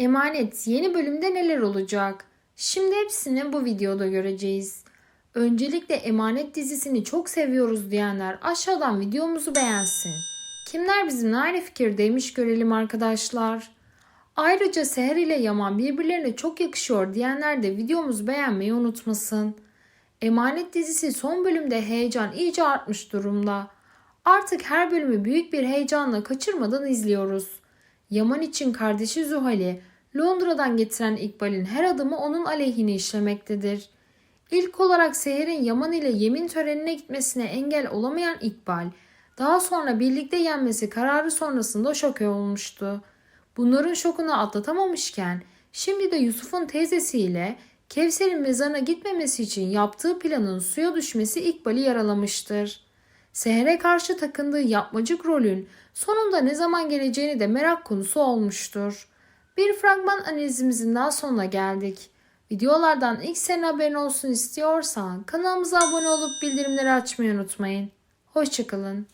Emanet yeni bölümde neler olacak? Şimdi hepsini bu videoda göreceğiz. Öncelikle Emanet dizisini çok seviyoruz diyenler aşağıdan videomuzu beğensin. Kimler bizimle aynı fikirdeymiş görelim arkadaşlar. Ayrıca Seher ile Yaman birbirlerine çok yakışıyor diyenler de videomuzu beğenmeyi unutmasın. Emanet dizisi son bölümde heyecan iyice artmış durumda. Artık her bölümü büyük bir heyecanla kaçırmadan izliyoruz. Yaman için kardeşi Zuhal'i Londra'dan getiren İkbal'in her adımı onun aleyhine işlemektedir. İlk olarak Seher'in Yaman ile yemin törenine gitmesine engel olamayan İkbal, daha sonra birlikte yenmesi kararı sonrasında şoke olmuştu. Bunların şokunu atlatamamışken şimdi de Yusuf'un teyzesiyle Kevser'in mezarına gitmemesi için yaptığı planın suya düşmesi İkbal'i yaralamıştır. Seher'e karşı takındığı yapmacık rolün sonunda ne zaman geleceğini de merak konusu olmuştur. Bir fragman analizimizin daha sonuna geldik. Videolardan ilk senin haberin olsun istiyorsan kanalımıza abone olup bildirimleri açmayı unutmayın. Hoşçakalın.